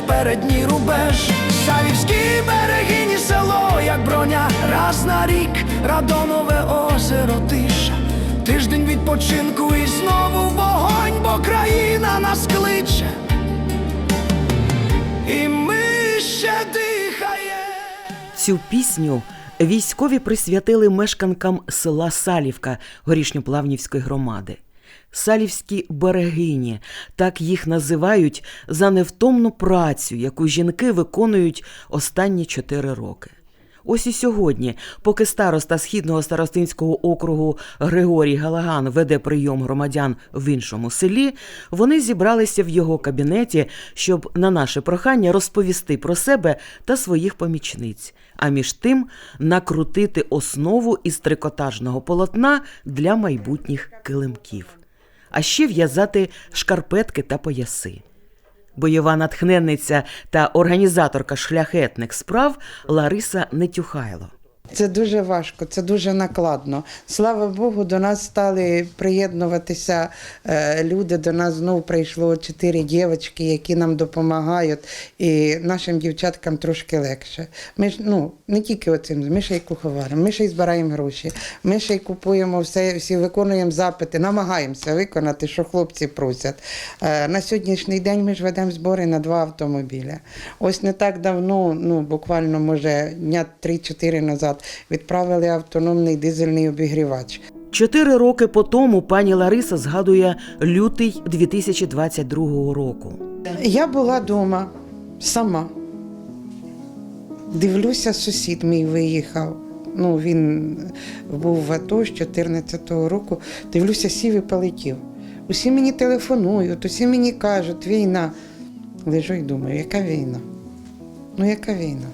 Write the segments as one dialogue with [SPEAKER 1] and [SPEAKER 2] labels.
[SPEAKER 1] теж передній рубеж. Салівські берегині село, як броня, раз на рік, радонове озеро тиша. Тиждень відпочинку і знову вогонь, бо країна нас кличе. І ми ще дихає.
[SPEAKER 2] Цю пісню військові присвятили мешканкам села Салівка Горішньоплавнівської громади. Салівські берегині, так їх називають за невтомну працю, яку жінки виконують останні чотири роки. Ось і сьогодні, поки староста східного старостинського округу Григорій Галаган веде прийом громадян в іншому селі, вони зібралися в його кабінеті, щоб на наше прохання розповісти про себе та своїх помічниць, а між тим накрутити основу із трикотажного полотна для майбутніх килимків, а ще в'язати шкарпетки та пояси. Бойова натхненниця та організаторка шляхетних справ Лариса Нетюхайло.
[SPEAKER 3] Це дуже важко, це дуже накладно. Слава Богу, до нас стали приєднуватися е, люди. До нас знову прийшло чотири дівчатки, які нам допомагають, і нашим дівчаткам трошки легше. Ми ж ну не тільки оцим, ми ще й куховаримо, ми ще й збираємо гроші, ми ще й купуємо все, всі виконуємо запити, намагаємося виконати, що хлопці просять. Е, На сьогоднішній день ми ж ведемо збори на два автомобіля. Ось не так давно, ну буквально може дня 3-4 назад, відправили автономний дизельний обігрівач.
[SPEAKER 2] Чотири роки по тому пані Лариса згадує лютий 2022 року.
[SPEAKER 3] Я була вдома сама. Дивлюся, сусід мій виїхав. Ну, він був в АТО з 14-го року. Дивлюся, сів і полетів. Усі мені телефонують, усі мені кажуть, війна. Лежу і думаю, яка війна? Ну, яка війна?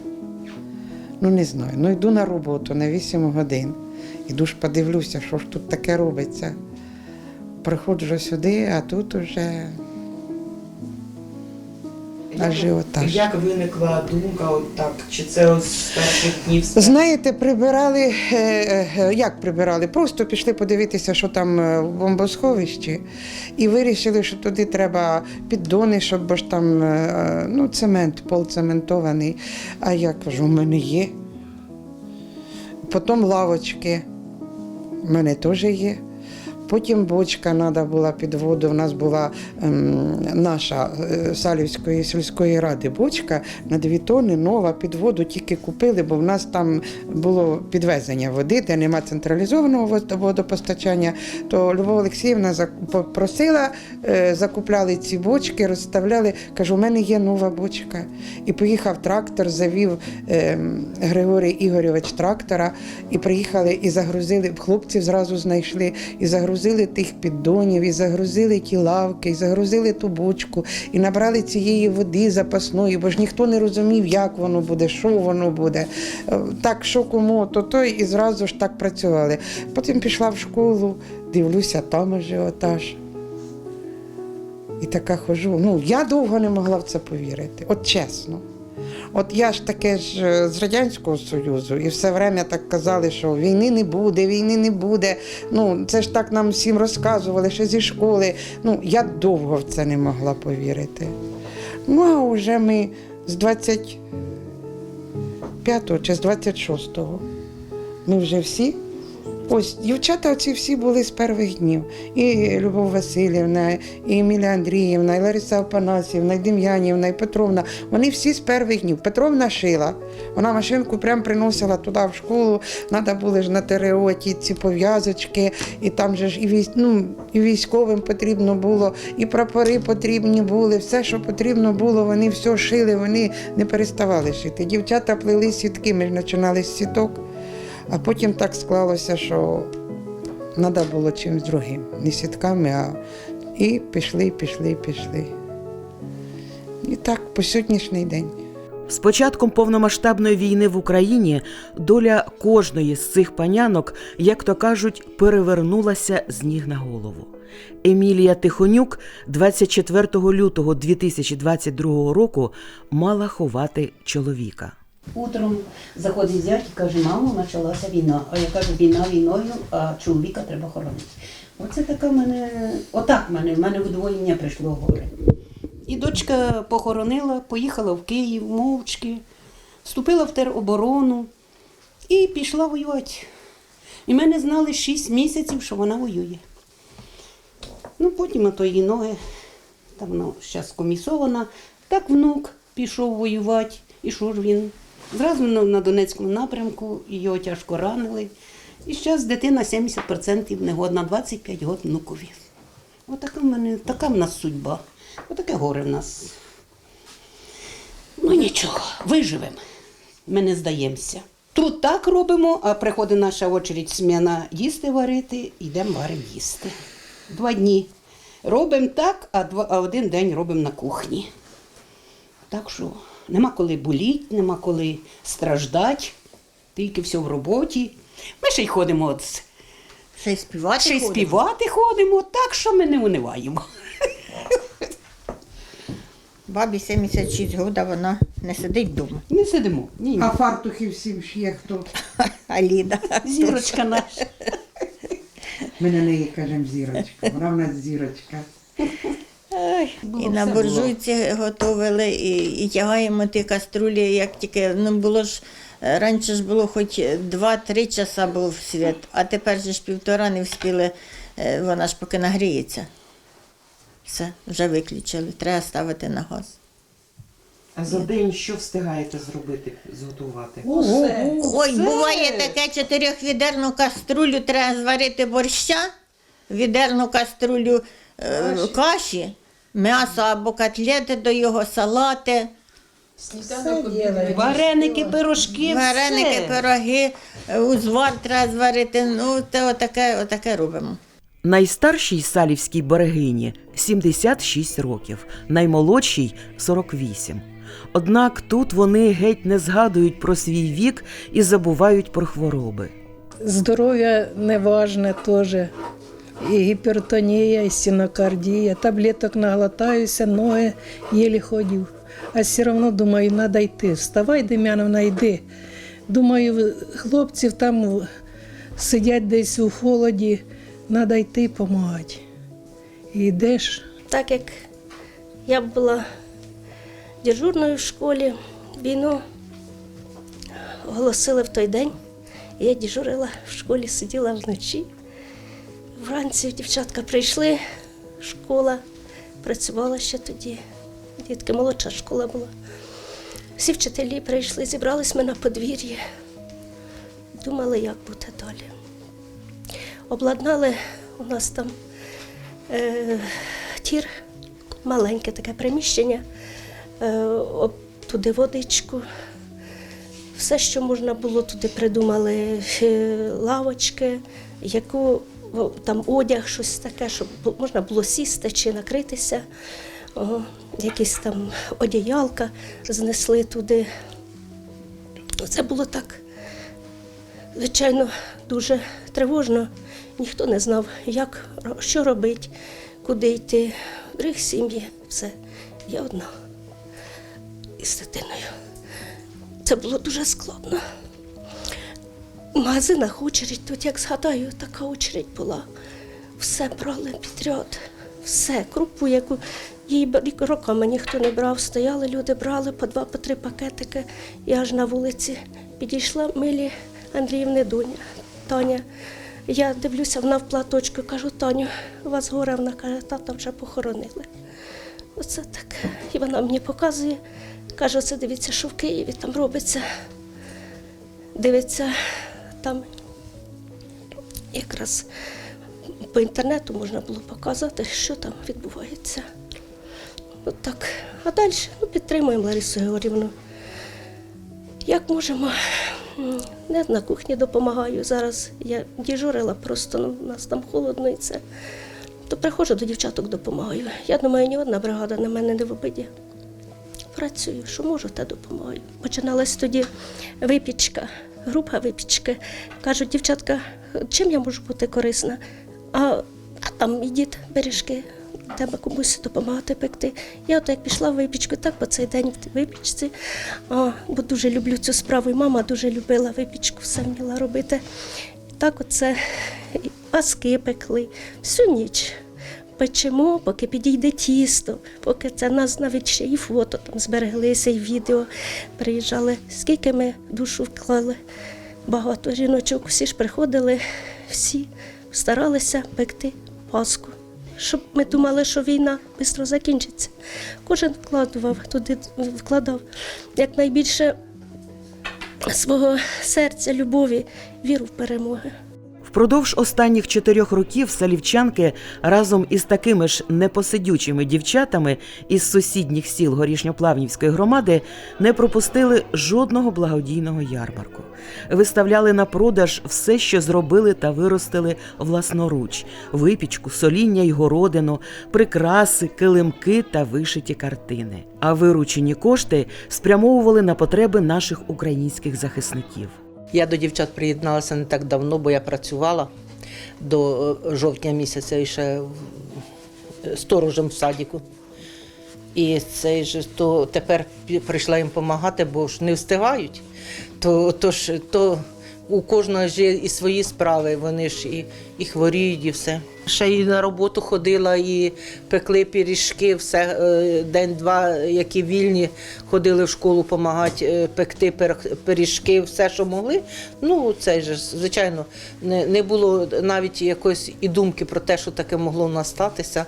[SPEAKER 3] Ну, не знаю. Ну, йду на роботу на 8 годин. Іду ж подивлюся, що ж тут таке робиться. Приходжу сюди, а тут уже ажіотаж.
[SPEAKER 2] виникла думка, от так, чи це з перших днів?
[SPEAKER 3] Знаєте, прибирали, е, е, як прибирали? Просто пішли подивитися, що там е, в бомбосховищі, і вирішили, що туди треба піддони, щоб бо ж там е, ну, цемент, пол цементований. А я кажу, у мене є. Потім лавочки, в мене теж є. Потім бочка треба була під воду. У нас була ем, наша е, Салівської сільської ради бочка на дві тони, нова під воду тільки купили, бо в нас там було підвезення води, де нема централізованого водопостачання. То Любов Олексіївна попросила, е, закупляли ці бочки, розставляли. Кажу, у мене є нова бочка. І поїхав трактор, завів ем, Григорій Ігорьович трактора, і приїхали і загрузили. Хлопців зразу знайшли і загрузили тих піддонів, і загрузили ті лавки, і загрузили ту бочку, і набрали цієї води запасної, бо ж ніхто не розумів, як воно буде, що воно буде. Е, Так, що кому, то той, і зразу ж так працювали. Потім пішла в школу, дивлюся, там ажіотаж. І така хожу. Ну, я довго не могла в це повірити, от чесно. От я ж таке ж е, з Радянського Союзу, і все время так казали, що війни не буде, війни не буде. Ну, це ж так нам всім розказували, ще зі школи. Ну, я довго в це не могла повірити. Ну, а вже ми з 25-го чи з 26-го ми вже всі. Ось дівчата оці всі були з перших днів. І Любов Васильівна, і Емілія Андріївна, і Лариса Опанасівна, і Дем'янівна, і Петровна. Вони всі з перших днів. Петровна шила. Вона машинку прям приносила туди в школу. Треба було ж на ТРО ті ці пов'язочки, і там же ж і військ, ну, і військовим потрібно було, і прапори потрібні були. Все, що потрібно було, вони все шили, вони не переставали шити. Дівчата плели сітки, ми ж починали з сіток. А потім так склалося, що треба було чимось другим. Не сітками, а і пішли, пішли, пішли. І так по сьогоднішній день.
[SPEAKER 2] З початком повномасштабної війни в Україні доля кожної з цих панянок, як то кажуть, перевернулася з ніг на голову. Емілія Тихонюк 24 лютого 2022 року мала ховати чоловіка.
[SPEAKER 4] Утром заходить зять і каже, мамо, почалася війна. А я кажу, війна війною, а чоловіка треба хоронити. Оце така мене, отак мене, в мене удвоєння прийшло горе. І дочка похоронила, поїхала в Київ мовчки, вступила в тероборону і пішла воювати. І ми не знали 6 місяців, що вона воює. Ну, потім ото її ноги, там вона зараз комісована, так внук пішов воювати. І що ж він? Зразу на, Донецькому напрямку його тяжко ранили. І зараз дитина 70% негодна, 25 років внукові. Отака в мене, така в нас судьба. Отаке горе в нас. Ну нічого, виживемо. Ми не здаємося. Тут так робимо, а приходить наша очередь сміна їсти варити, йдемо варимо їсти. Два дні. Робимо так, а один день робимо на кухні. Так що нема коли боліть, нема коли страждати, тільки все в роботі. Ми ще й ходимо, от,
[SPEAKER 5] Ще й співати.
[SPEAKER 4] ще й
[SPEAKER 5] ходимо.
[SPEAKER 4] співати ходимо, так що ми не униваємо.
[SPEAKER 5] Бабі 76 років, вона не сидить вдома.
[SPEAKER 4] Не сидимо. Ні, ні.
[SPEAKER 3] А фартухи всім ш'є хто.
[SPEAKER 5] А Ліда.
[SPEAKER 4] Зірочка наша.
[SPEAKER 3] Ми на неї кажемо зірочка. Вона в нас зірочка.
[SPEAKER 5] І на буржуйці готували, і, і тягаємо ті каструлі, як тільки ну було ж е, раніше ж було хоч 2-3 часа був світ, а тепер же ж півтора не встигли, е, вона ж поки нагріється. Все, вже виключили, треба ставити на газ.
[SPEAKER 2] А за день що встигаєте зробити, зготувати?
[SPEAKER 5] Ой, буває таке чотирьохвідерну каструлю треба зварити борща, відерну каструлю е, каші, м'ясо або котлети до його, салати,
[SPEAKER 4] Вареники, пирожки,
[SPEAKER 5] вареники,
[SPEAKER 4] все.
[SPEAKER 5] пироги, е, узвар треба зварити. Ну, те отаке, отаке робимо.
[SPEAKER 2] Найстаршій салівській берегині 76 років, наймолодшій 48. Однак тут вони геть не згадують про свій вік і забувають про хвороби.
[SPEAKER 6] Здоров'я неважне теж. І гіпертонія, і стінокардія. Таблеток наглотаюся, ноги єлі ходю. А все одно думаю, треба йти. Вставай, Дем'яновна, йди. Думаю, хлопців там сидять десь у холоді, треба йти допомагати. Йдеш.
[SPEAKER 7] так як я була дежурною в школі, війну оголосили в той день. Я дежурила в школі, сиділа вночі. Вранці дівчатка прийшли, школа працювала ще тоді. Дітки, молодша школа була. Всі вчителі прийшли, зібрались ми на подвір'ї. Думали, як бути далі. Обладнали у нас там е, тір, маленьке таке приміщення, е, туди водичку. Все, що можна було, туди придумали лавочки, яку там одяг, щось таке, щоб можна було сісти чи накритися. О, якісь там одіялка знесли туди. Це було так звичайно, дуже тривожно. Ніхто не знав, як, що робити, куди йти. Других сім'ї все. Я одна із дитиною. Це було дуже складно. В магазинах очередь, тут як згадаю, така очередь була. Все брали підряд, все, крупу, яку її роками ніхто не брав. Стояли люди, брали по два, по три пакетики. Я аж на вулиці підійшла милі Андріївни Дуня, Таня. Я дивлюся, вона в платочку, кажу, Таню, у вас горе, вона каже, тата вже похоронили. Оце так. І вона мені показує, каже, оце дивіться, що в Києві там робиться. Дивиться, там якраз по інтернету можна було показати, що там відбувається. От так. А далі ну, підтримуємо Ларису Георгівну. Як можемо, не на кухні допомагаю. Зараз я діжурила, просто ну, у нас там холодно і це. То приходжу до дівчаток допомагаю. Я думаю, ні одна бригада на мене не в обиді. Працюю, що можу, те допомагаю. Починалась тоді випічка, група випічки. Кажуть, дівчатка, чим я можу бути корисна? А, а там ідіть бережки. треба комусь допомагати пекти. Я от як пішла в випічку, так по цей день в випічці, а, бо дуже люблю цю справу. І мама дуже любила випічку, все вміла робити. Так оце паски пекли всю ніч. Печемо, поки підійде тісто, поки це нас навіть ще і фото там збереглися, і відео приїжджали. Скільки ми душу вклали, багато жіночок, всі ж приходили, всі старалися пекти паску. Щоб ми думали, що війна швидко закінчиться. Кожен вкладував туди, вкладав якнайбільше свого серця, любові, віру в перемоги.
[SPEAKER 2] Впродовж останніх чотирьох років салівчанки разом із такими ж непосидючими дівчатами із сусідніх сіл Горішньоплавнівської громади не пропустили жодного благодійного ярмарку. Виставляли на продаж все, що зробили та виростили власноруч: випічку, соління й городину, прикраси, килимки та вишиті картини. А виручені кошти спрямовували на потреби наших українських захисників.
[SPEAKER 8] Я до дівчат приєдналася не так давно, бо я працювала до е, жовтня місяця і ще сторожем в садіку. І цей же то тепер прийшла їм допомагати, бо ж не встигають. То, то ж то у кожного ж і свої справи, вони ж і, і хворіють, і все. Ще і на роботу ходила, і пекли пиріжки, все е, день-два, які вільні, ходили в школу допомагати пекти пиріжки, все, що могли. Ну, це ж, звичайно, не було навіть якоїсь і думки про те, що таке могло в нас статися.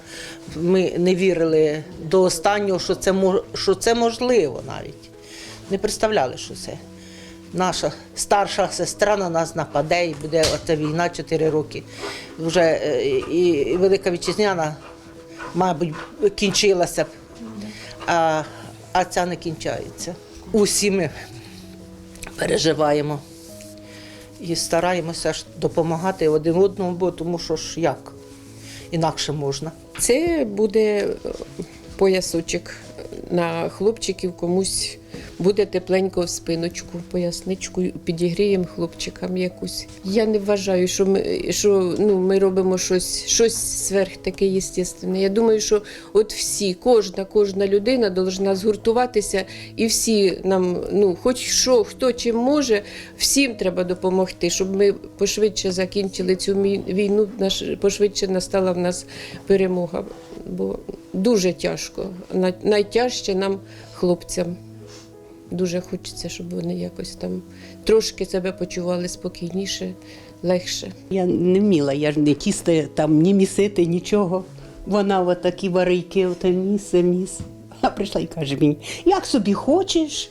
[SPEAKER 8] Ми не вірили до останнього, що це, що це можливо навіть. Не представляли, що це. Наша старша сестра на нас нападе і буде оця війна 4 роки. Вже е, і Велика Вітчизняна, мабуть, кінчилася б, а, а ця не кінчається. Усі ми переживаємо і стараємося ж допомагати один одному, бо тому що ж як інакше можна.
[SPEAKER 9] Це буде поясочок на хлопчиків комусь буде тепленько в спиночку, поясничку, підігріємо хлопчикам якусь. Я не вважаю, що ми, що, ну, ми робимо щось, щось сверх таке єстественне. Я думаю, що от всі, кожна, кожна людина повинна згуртуватися, і всі нам, ну, хоч що, хто чим може, всім треба допомогти, щоб ми пошвидше закінчили цю війну, наш, пошвидше настала в нас перемога. Бо дуже тяжко. Най- Найтяжче нам, хлопцям. Дуже хочеться, щоб вони якось там трошки себе почували спокійніше, легше.
[SPEAKER 4] Я не вміла, я ж не тісто там ні місити, нічого. Вона от такі варийки, ото місе, міс. А прийшла і каже мені, як собі хочеш,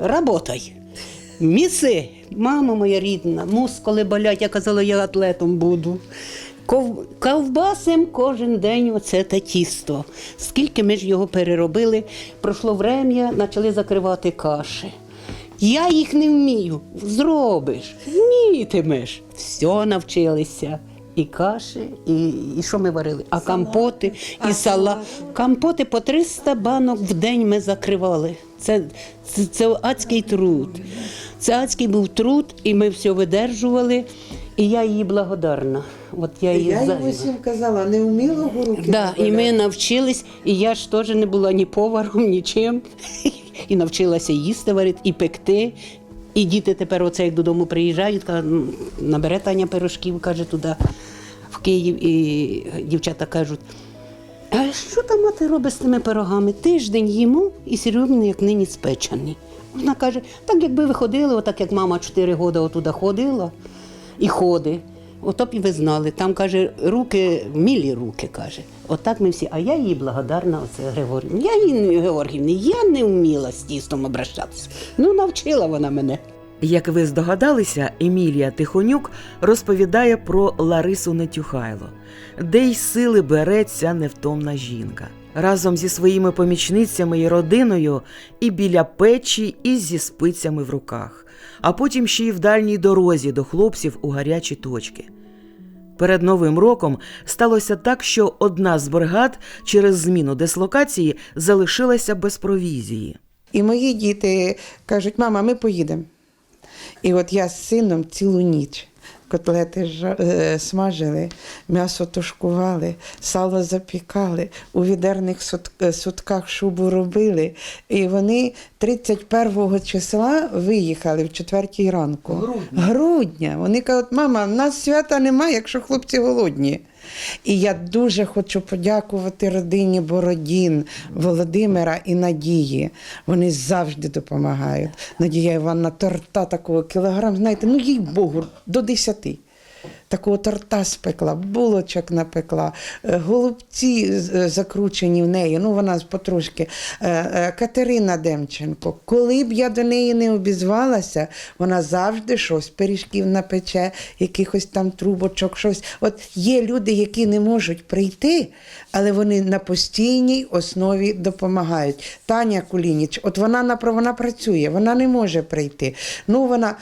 [SPEAKER 4] работай. Міси, мама моя рідна, мускули болять, я казала, я атлетом буду. Ков... Ковбасим кожен день оце те тісто. Скільки ми ж його переробили, пройшло врем'я, почали закривати каші. Я їх не вмію. Зробиш, вмітимеш. Все навчилися. І каші, і, і що ми варили? А компоти, і салат. Компоти по 300 банок в день ми закривали. Це, це, це адський труд. Це адський був труд, і ми все видержували. І я їй благодарна. От я їй
[SPEAKER 3] Я
[SPEAKER 4] за...
[SPEAKER 3] їм усім казала, не вміла руки.
[SPEAKER 4] Да, і ми навчились, і я ж теж не була ні поваром, нічим. І навчилася їсти варити, і пекти. І діти тепер, оце як додому приїжджають, кажуть, набере Таня пирожків, каже, туди в Київ. І дівчата кажуть, а що там мати робить з тими пирогами? Тиждень їмо і серйозно, як нині спечені. Вона каже, так якби ви ходили, отак як мама чотири роки отуди ходила і ходить. Ото б і ви знали. Там каже, руки, мілі руки каже. Отак ми всі. А я їй благодарна, оце Григорівні. Я їй Георгівні, я не вміла з тістом обращатися. Ну, навчила вона мене.
[SPEAKER 2] Як ви здогадалися, Емілія Тихонюк розповідає про Ларису Нетюхайло, де й сили бере ця невтомна жінка. Разом зі своїми помічницями і родиною і біля печі, і зі спицями в руках, а потім ще й в дальній дорозі до хлопців у гарячі точки. Перед новим роком сталося так, що одна з бригад через зміну дислокації залишилася без провізії.
[SPEAKER 3] І мої діти кажуть, мама, ми поїдемо. І от я з сином цілу ніч котлети ж- е, смажили, м'ясо тушкували, сало запікали, у відерних сут- е, сутках шубу робили. І вони 31 числа виїхали в четвертій ранку. Грудня. Грудня. Вони кажуть, мама, в нас свята немає, якщо хлопці голодні. І я дуже хочу подякувати родині Бородін, Володимира і Надії. Вони завжди допомагають. Надія Івановна торта такого кілограм, знаєте, ну їй Богу, до 10. Такого торта спекла, булочок напекла, е, голубці е, закручені в неї, ну вона потрошки. Е, Катерина Демченко. Коли б я до неї не обізвалася, вона завжди щось, пиріжків напече, якихось там трубочок, щось. От є люди, які не можуть прийти, але вони на постійній основі допомагають. Таня Кулініч, от вона на вона працює, вона не може прийти. Ну вона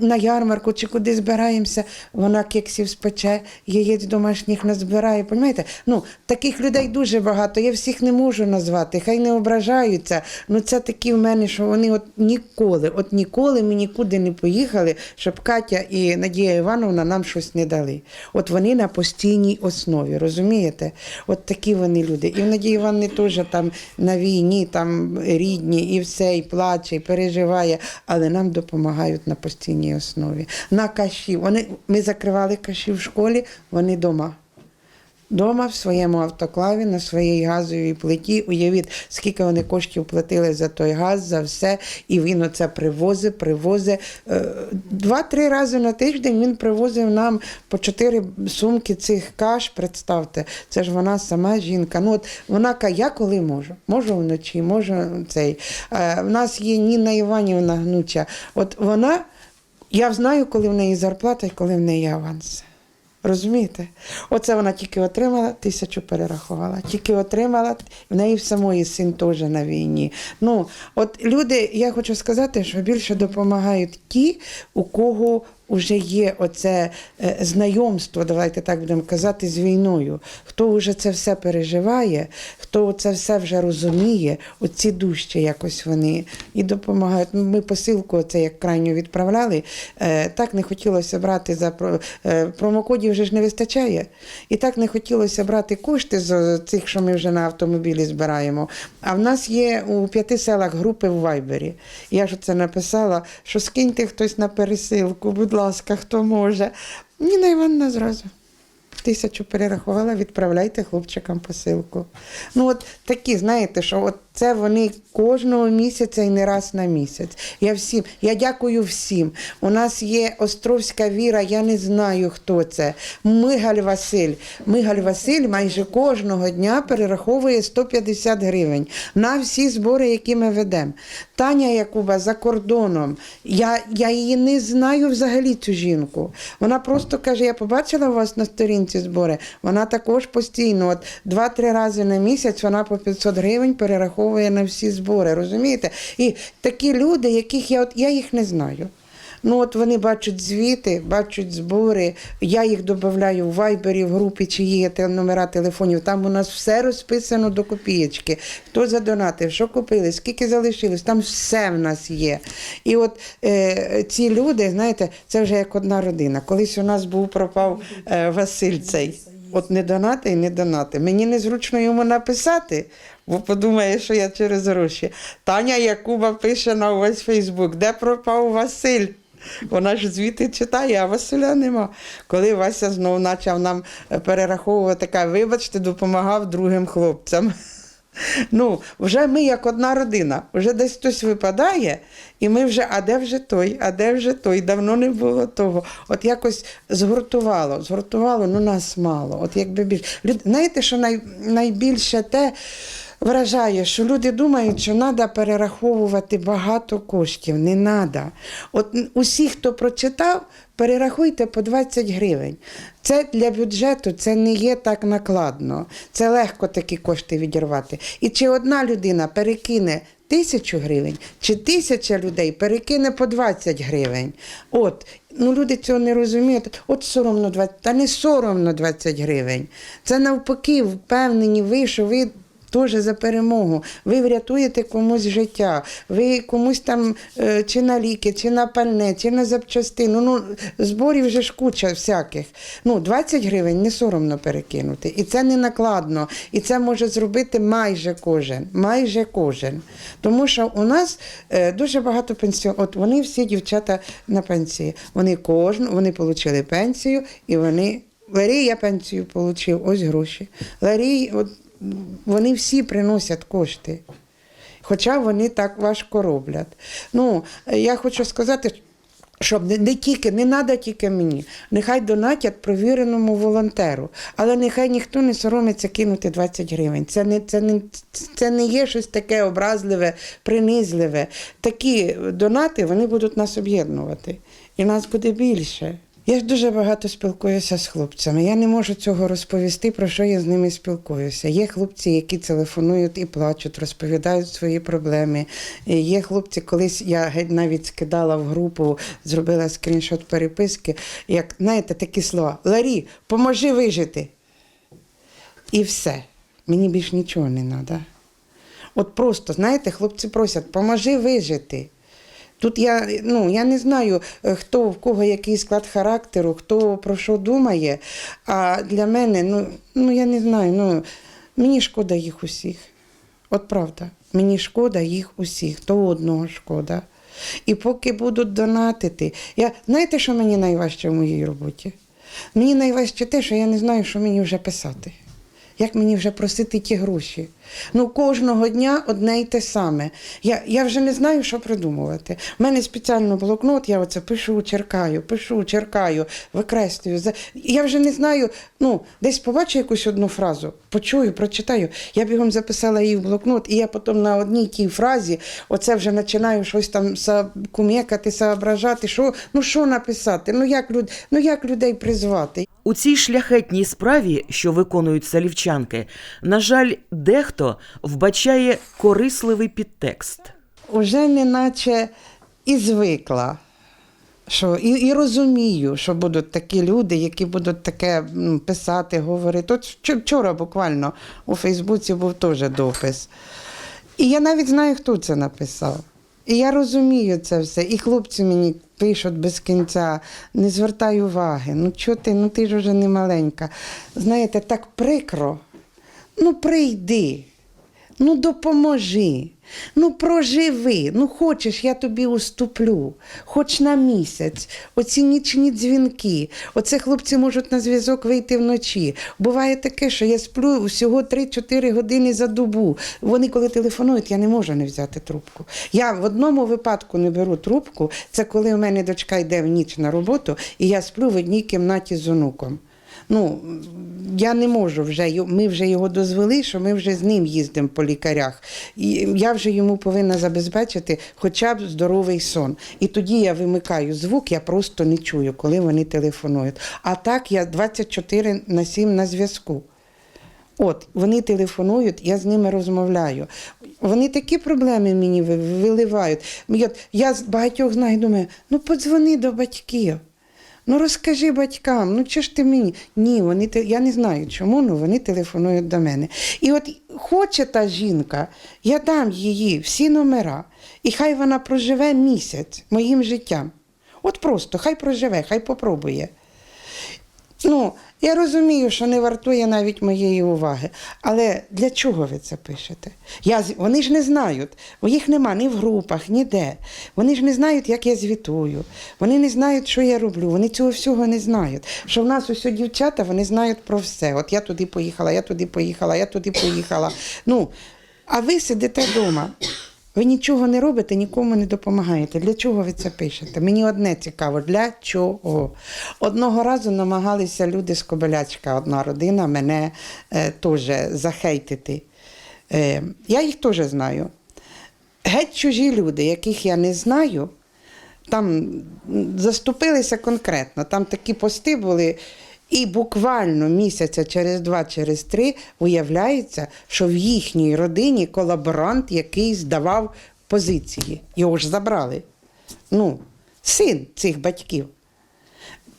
[SPEAKER 3] на ярмарку чи куди збираємося, вона кексів спече, яєць домашніх назбирає. Понімаєте? Ну, таких людей дуже багато. Я всіх не можу назвати, хай не ображаються. Ну це такі в мене, що вони от ніколи, от ніколи ми нікуди не поїхали, щоб Катя і Надія Івановна нам щось не дали. От вони на постійній основі, розумієте? От такі вони люди. І в Надії Івановни теж там на війні, там рідні, і все, і плаче, і переживає, але нам допомагають на постійній основі. На каші. Вони, ми закривали каші в школі, вони вдома. Дома в своєму автоклаві на своїй газовій плиті. Уявіть, скільки вони коштів платили за той газ, за все. І він оце привозить, привозить. Е, Два-три рази на тиждень він привозив нам по чотири сумки цих каш. Представте, це ж вона сама жінка. Ну от вона каже, я коли можу. Можу вночі, можу цей. Е, В нас є Ніна Іванівна гнуча. От вона, я знаю, коли в неї зарплата і коли в неї аванс. Розумієте? Оце вона тільки отримала, тисячу перерахувала. Тільки отримала, в неї в самої син теж на війні. Ну, от люди, я хочу сказати, що більше допомагають ті, у кого вже є оце е, знайомство, давайте так будемо казати, з війною. Хто вже це все переживає, хто це все вже розуміє, оці дужче якось вони і допомагають. Ми посилку, це як крайню відправляли. е, Так не хотілося брати за е, промокодів вже ж не вистачає. І так не хотілося брати кошти з цих, що ми вже на автомобілі збираємо. А в нас є у п'яти селах групи в Вайбері. Я ж це написала, що скиньте хтось на пересилку, будь ласка, хто може. Ніна Івановна зразу. Тисячу перерахувала, відправляйте хлопчикам посилку. Ну, от такі, знаєте, що от це вони кожного місяця і не раз на місяць. Я всім, я дякую всім. У нас є Островська Віра, я не знаю, хто це. Мигаль Василь. Мигаль Василь майже кожного дня перераховує 150 гривень на всі збори, які ми ведемо. Таня Якуба за кордоном. Я, я її не знаю взагалі, цю жінку. Вона просто каже: я побачила вас на сторінці збори. Вона також постійно, от два-три рази на місяць вона по 500 гривень перераховує на всі збори. Розумієте? І такі люди, яких я от я їх не знаю. Ну от вони бачать звіти, бачать збори. Я їх додаю в вайбері, в групі, чи є номера телефонів. Там у нас все розписано до копієчки. Хто задонатив, що купили, скільки залишилось, там все в нас є. І от е, ці люди, знаєте, це вже як одна родина. Колись у нас був пропав е, Василь цей. От не донати і не донати. Мені незручно йому написати, бо подумає, що я через гроші. Таня Якуба пише на увесь Фейсбук, де пропав Василь. Вона ж звідти читає, а Василя нема. Коли Вася знову почав нам е, перераховувати, така, вибачте, допомагав другим хлопцям. Ну, вже ми як одна родина, вже десь хтось випадає, і ми вже, а де вже той, а де вже той? Давно не було того. От якось згуртувало, згуртувало, ну нас мало. От якби більше. Знаєте, що най... найбільше те вражає, що люди думають, що треба перераховувати багато коштів. Не треба. От усі, хто прочитав, перерахуйте по 20 гривень. Це для бюджету це не є так накладно. Це легко такі кошти відірвати. І чи одна людина перекине тисячу гривень, чи тисяча людей перекине по 20 гривень. От, ну люди цього не розуміють. От соромно 20, та не соромно 20 гривень. Це навпаки, впевнені ви, що ви теж за перемогу. Ви врятуєте комусь життя, ви комусь там е, чи на ліки, чи на пальне, чи на запчастину. Ну, зборів вже ж куча всяких. Ну, 20 гривень не соромно перекинути. І це не накладно. І це може зробити майже кожен. Майже кожен. Тому що у нас е, дуже багато пенсіонерів. От вони всі дівчата на пенсії. Вони кожен, вони отримали пенсію і вони. Ларій я пенсію отримав, ось гроші. Ларій, от, вони всі приносять кошти. Хоча вони так важко роблять. Ну, я хочу сказати, щоб не, не тільки, не треба тільки мені. Нехай донатять провіреному волонтеру, але нехай ніхто не соромиться кинути 20 гривень. Це не, це не, це не є щось таке образливе, принизливе. Такі донати вони будуть нас об'єднувати. І нас буде більше. Я ж дуже багато спілкуюся з хлопцями. Я не можу цього розповісти, про що я з ними спілкуюся. Є хлопці, які телефонують і плачуть, розповідають свої проблеми. Є хлопці, колись я навіть скидала в групу, зробила скріншот переписки, як знаєте, такі слова: Ларі, поможи вижити. І все. Мені більш нічого не треба. От просто, знаєте, хлопці просять, поможи вижити. Тут я, ну, я не знаю, е, хто в кого який склад характеру, хто про що думає. А для мене, ну, ну я не знаю, ну, мені шкода їх усіх. От правда, мені шкода їх усіх, то одного шкода. І поки будуть донатити, я знаєте, що мені найважче в моїй роботі? Мені найважче те, що я не знаю, що мені вже писати. Як мені вже просити ті гроші? Ну, кожного дня одне й те саме. Я, я вже не знаю, що придумувати. У мене спеціально блокнот, я оце пишу, черкаю, пишу, черкаю, викреслюю. Я вже не знаю, ну, десь побачу якусь одну фразу, почую, прочитаю. Я бігом записала її в блокнот, і я потім на одній тій фразі оце вже починаю щось там кумекати, соображати, що, ну що написати, ну як, люд, ну як людей призвати.
[SPEAKER 2] У цій шляхетній справі, що виконують салівчанки, на жаль, дехто вбачає корисливий підтекст.
[SPEAKER 3] Уже неначе і звикла. Що, і, і розумію, що будуть такі люди, які будуть таке писати, говорити. От вч- вчора буквально у Фейсбуці був теж допис. І я навіть знаю, хто це написав. І я розумію це все. І хлопці мені пишуть без кінця, не звертай уваги. Ну чого ти, ну ти ж вже не маленька. Знаєте, так прикро. Ну прийди. Ну допоможи, ну проживи, ну хочеш, я тобі уступлю, хоч на місяць, оці нічні дзвінки. Оце хлопці можуть на зв'язок вийти вночі. Буває таке, що я сплю всього 3-4 години за добу. Вони, коли телефонують, я не можу не взяти трубку. Я в одному випадку не беру трубку, це коли у мене дочка йде в ніч на роботу, і я сплю в одній кімнаті з онуком. Ну, я не можу вже, ми вже його дозвели, що ми вже з ним їздимо по лікарях. І я вже йому повинна забезпечити хоча б здоровий сон. І тоді я вимикаю звук, я просто не чую, коли вони телефонують. А так я 24 на 7 на зв'язку. От, вони телефонують, я з ними розмовляю. Вони такі проблеми мені виливають. Я, з багатьох знаю, думаю, ну подзвони до батьків. Ну розкажи батькам, ну чи ж ти мені? Ні, вони я не знаю чому, але вони телефонують до мене. І от хоче та жінка, я дам її всі номера, і хай вона проживе місяць моїм життям. От просто, хай проживе, хай попробує. Ну, я розумію, що не вартує навіть моєї уваги. Але для чого ви це пишете? Я, вони ж не знають, бо їх нема ні в групах, ніде. Вони ж не знають, як я звітую. Вони не знають, що я роблю. Вони цього всього не знають. Що в нас усі дівчата, вони знають про все. От я туди поїхала, я туди поїхала, я туди поїхала. Ну, а ви сидите вдома. Ви нічого не робите, нікому не допомагаєте. Для чого ви це пишете? Мені одне цікаво, для чого? Одного разу намагалися люди з Кобилячка, одна родина, мене е, теж захейтити. Е, я їх теж знаю. Геть чужі люди, яких я не знаю, там заступилися конкретно. Там такі пости були. І буквально місяця через два, через три виявляється, що в їхній родині колаборант, який здавав позиції. Його ж забрали. Ну, син цих батьків.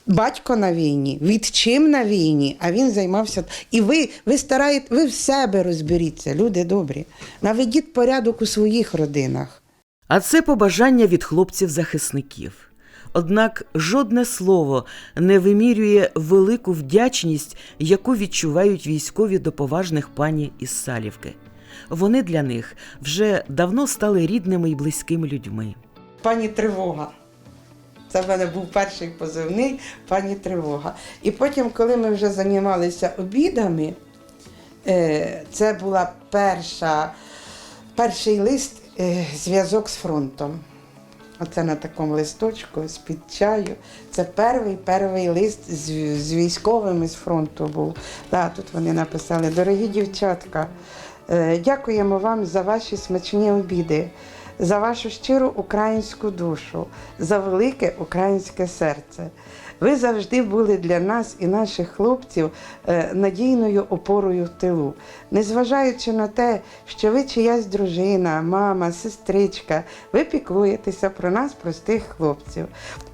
[SPEAKER 3] батько на війні, відчим на війні, а він займався. І ви, ви стараєте, ви в себе розберіться, люди добрі. Наведіть порядок у своїх родинах.
[SPEAKER 2] А це побажання від хлопців-захисників. Однак жодне слово не вимірює велику вдячність, яку відчувають військові до поважних пані із Салівки. Вони для них вже давно стали рідними і близькими людьми.
[SPEAKER 3] Пані Тривога. Це в мене був перший позивний пані Тривога. І потім, коли ми вже займалися обідами, е, це була перша, перший лист е, зв'язок з фронтом. Оце на такому листочку з-під чаю. Це перший перший лист з, з військовими з фронту був. Да, тут вони написали: Дорогі дівчатка, е, дякуємо вам за ваші смачні обіди, за вашу щиру українську душу, за велике українське серце. Ви завжди були для нас і наших хлопців е, надійною опорою в тилу. Незважаючи на те, що ви чиясь дружина, мама, сестричка, ви піклуєтеся про нас, простих хлопців.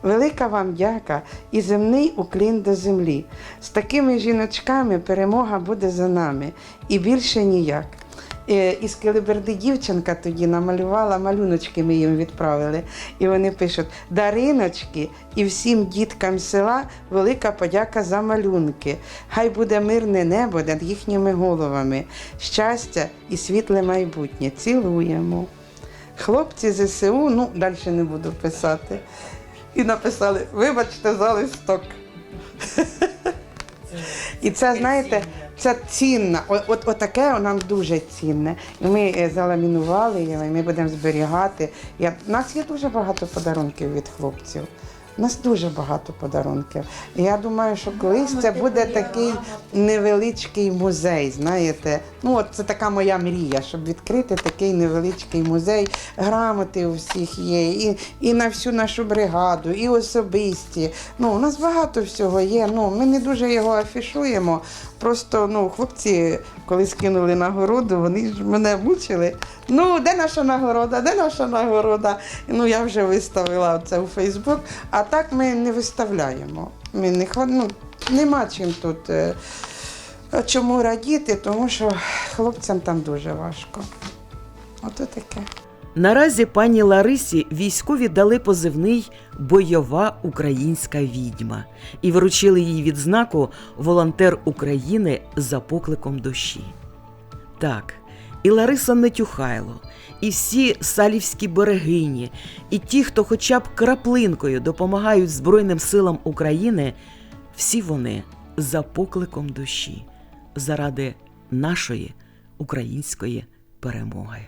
[SPEAKER 3] Велика вам дяка і земний уклін до землі. З такими жіночками перемога буде за нами і більше ніяк. Е, Із Келеберди дівчинка тоді намалювала малюночки, ми їм відправили. І вони пишуть: Дариночки і всім діткам села велика подяка за малюнки. Хай буде мирне небо над їхніми головами, щастя і світле майбутнє. Цілуємо. Хлопці ЗСУ, ну далі не буду писати. І написали: вибачте за листок. І це, знаєте, це цінно. О- От, от таке нам дуже цінне. І ми е, заламінували його, і ми будемо зберігати. Я, у нас є дуже багато подарунків від хлопців. У нас дуже багато подарунків. І я думаю, що колись це буде такий невеличкий музей, знаєте. Ну, от це така моя мрія, щоб відкрити такий невеличкий музей. Грамоти у всіх є, і, і на всю нашу бригаду, і особисті. Ну, у нас багато всього є. Ну, ми не дуже його афішуємо. Просто ну, хлопці, коли скинули нагороду, вони ж мене мучили. Ну, де наша нагорода? Де наша нагорода? Ну, я вже виставила це у Фейсбук, а так ми не виставляємо. Ми не ну, нема чим тут. е, Чому радіти? Тому що хлопцям там дуже важко. Ото таке.
[SPEAKER 2] Наразі пані Ларисі військові дали позивний Бойова українська відьма і вручили їй відзнаку Волонтер України за покликом душі. Так, і Лариса Нетюхайло, і всі салівські берегині, і ті, хто хоча б краплинкою допомагають Збройним силам України, всі вони за покликом душі, заради нашої української перемоги.